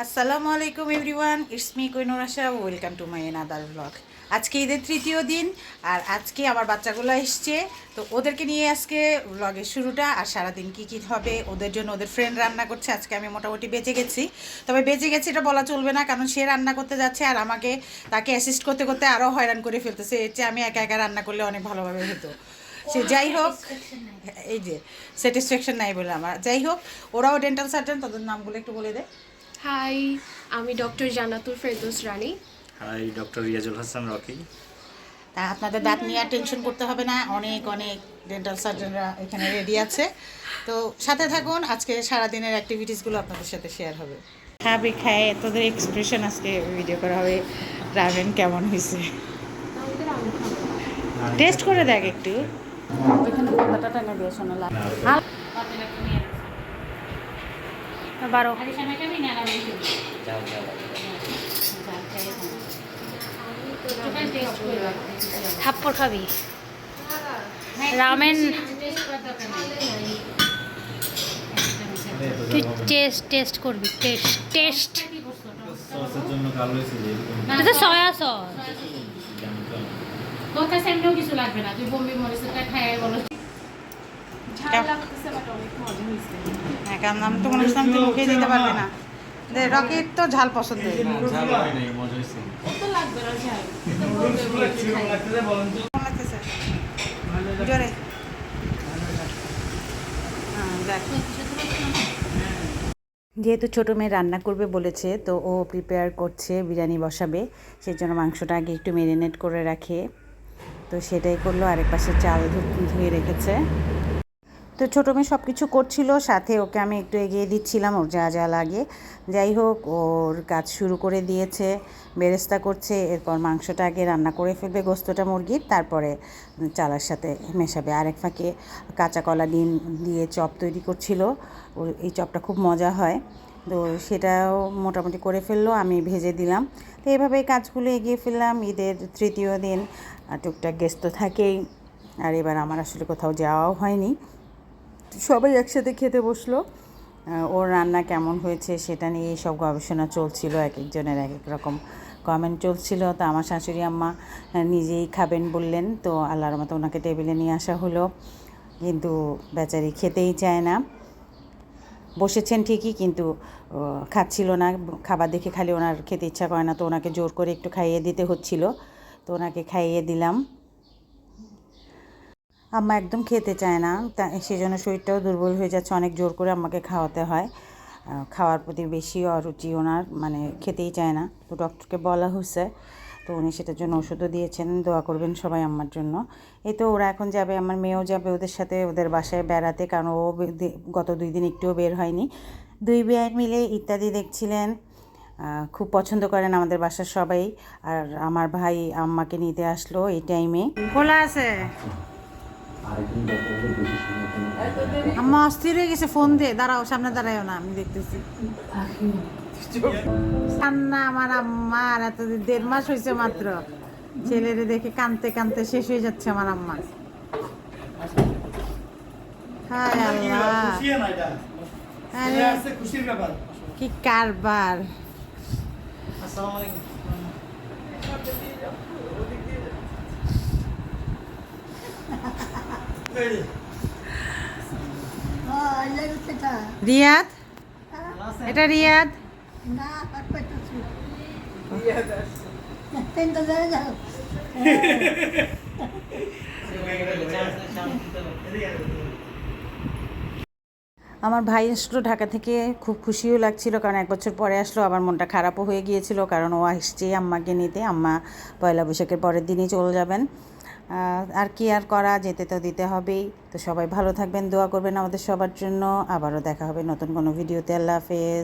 আসসালামু আলাইকুম everyone it's me Koinur Asha welcome to my another blog. আজকে ঈদের তৃতীয় দিন আর আজকে আমার বাচ্চাগুলো এসছে তো ওদেরকে নিয়ে আজকে ব্লগের শুরুটা আর সারাদিন কি কি হবে ওদের জন্য ওদের ফ্রেন্ড রান্না করছে আজকে আমি মোটামুটি বেঁচে গেছি। তবে বেঁচে গেছি এটা বলা চলবে না কারণ সে রান্না করতে যাচ্ছে আর আমাকে তাকে অ্যাসিস্ট করতে করতে আরও হয়রান করে ফেলতেছে এর চেয়ে আমি একা একা রান্না করলে অনেক ভালোভাবে হতো। সে যাই হোক এই যে স্যাটিসফ্যাকশন নাই বলে আমার। যাই হোক ওরাও ডেন্টাল সার্জন তাদের নামগুলো একটু বলে দে। হাই আমি doctor Jannatul Ferdous Rani hi doctor Riazul Hasan Rocky তা আপনাদের দাঁত নিয়ে আর টেনশন করতে হবে না অনেক অনেক ডেন্টাল সার্জনরা এখানে রেডি আছে। তো সাথে থাকুন আজকে সারাদিনের অ্যাক্টিভিটিসগুলো আপনাদের সাথে শেয়ার হবে। খাবে খায় তোদের এক্সপ্রেশন আজকে ভিডিও করা হবে রামেন কেমন হয়েছে? টেস্ট করে দেখ একটু। ওইখানে পর্দাটা টানা দিয়ে শোনা লাগে। বারো। থাপ্পড় খাবি। রামেন তুই টেস্ট টেস্ট করবি টেস্ট টেস্ট সয়া সস তোর কাছে কিছু লাগবে না, তুই বোম্বে মরিচটা খাইয়ে বলো ঝাল লাগতেছে বাট অনেক মজা হয়েছে হ্যাঁ কারণ আমি তো মনে করছিলাম তুই মুখে দিতে পারবে না। রকেট তো ঝাল পছন্দ হয় জোরে। হ্যাঁ, দেখ। যেহেতু ছোটো মেয়ে রান্না করবে বলেছে তো ও প্রিপেয়ার করছে বিরিয়ানি বসাবে। সেই জন্য মাংসটা আগে একটু ম্যারিনেট করে রাখে। তো সেটাই করল আরেক পাশে চাল ধুয়ে রেখেছে। তো ছোটো মেয়ে সব কিছু করছিল, সাথে ওকে আমি একটু এগিয়ে দিচ্ছিলাম ওর যা যা লাগে। যাই হোক, ওর কাজ শুরু করে দিয়েছে, বেরেস্তা করছে, এরপর মাংসটা আগে রান্না করে ফেলবে গোস্তটা মুরগির, তারপরে চালার সাথে মেশাবে। আরেক ফাঁকে কাঁচা কলা ডিম দিয়ে চপ তৈরি করছিল, ওর এই চপটা খুব মজা হয়। তো সেটাও মোটামুটি করে ফেলল, আমি ভেজে দিলাম। তো এইভাবে এই কাজগুলো এগিয়ে ফেললাম, ঈদের তৃতীয় দিন টুকটাক গেস্ট তো থাকেই। আর এবার আমার আসলে কোথাও যাওয়াও হয়নি। সবাই একসাথে খেতে বসল। ওর রান্না কেমন হয়েছে সেটা নিয়ে সব গবেষণা চলছিল, এক একজনের এক এক রকম কমেন্ট চলছিল। তো আমার শাশুড়ি আম্মা নিজেই খাবেন বললেন, তো আল্লাহর মতো ওনাকে টেবিলে নিয়ে আসা হলো। কিন্তু বেচারি খেতেই চায় না। বসেছেন ঠিকই, কিন্তু খাচ্ছিল না। খাবার দেখে খালি ওনার খেতে ইচ্ছা করে না, তো ওনাকে জোর করে একটু খাইয়ে দিতে হচ্ছিল। তো ওনাকে খাইয়ে দিলাম। আম্মা একদম খেতে চায় না। সেই জন্য শরীরটাও দুর্বল হয়ে যাচ্ছে, অনেক জোর করে আম্মাকে খাওয়াতে হয়। খাওয়ার প্রতি বেশি অরুচি ওনার মানে খেতেই চায় না। তো ডক্টরকে বলা হয়েছে, তো উনি সেটার জন্য ওষুধও দিয়েছেন। দোয়া করবেন সবাই আম্মার জন্য। এই তো ওরা এখন যাবে, আমার মেয়েও যাবে ওদের সাথে, ওদের বাসায় বেড়াতে, কারণ ও গত দুই দিন একটুও বের হয়নি। দুই বেয়াই মিলে ইত্যাদি দেখছিলেন। খুব পছন্দ করেন আমাদের বাসার সবাই। আর আমার ভাই আম্মাকে নিতে আসলো এই টাইমে খোলা আছে? আম্মা অস্থির হয়ে গেছে ফোন দিয়ে দাঁড়াও সামনে দাঁড়াও না আমি দেখতেছি। কান্না আমার আম্মা আর এত দেড় মাস হয়েছে মাত্র। ছেলেরে দেখে কানতে কানতে শেষ হয়ে যাচ্ছে আমার আম্মা। হায় আল্লাহ। কি কারবার। আসসালামু আলাইকুম। রিয়াদ? এটা রিয়াদ? আমার ভাই আসলো ঢাকা থেকে, খুব খুশিও লাগছিল কারণ এক বছর পরে আসলো, আবার মনটা খারাপও হয়ে গিয়েছিল কারণ ও আসছে আম্মাকে নিতে। আম্মা পয়লা বৈশাখের পরের দিনই চলে যাবেন। আর কি আর করা, যেতে তো দিতে হবেই। তো সবাই ভালো থাকবেন, দোয়া করবেন আমাদের সবার জন্য। আবারও দেখা হবে নতুন কোনো ভিডিওতে। আল্লাহ হাফেজ।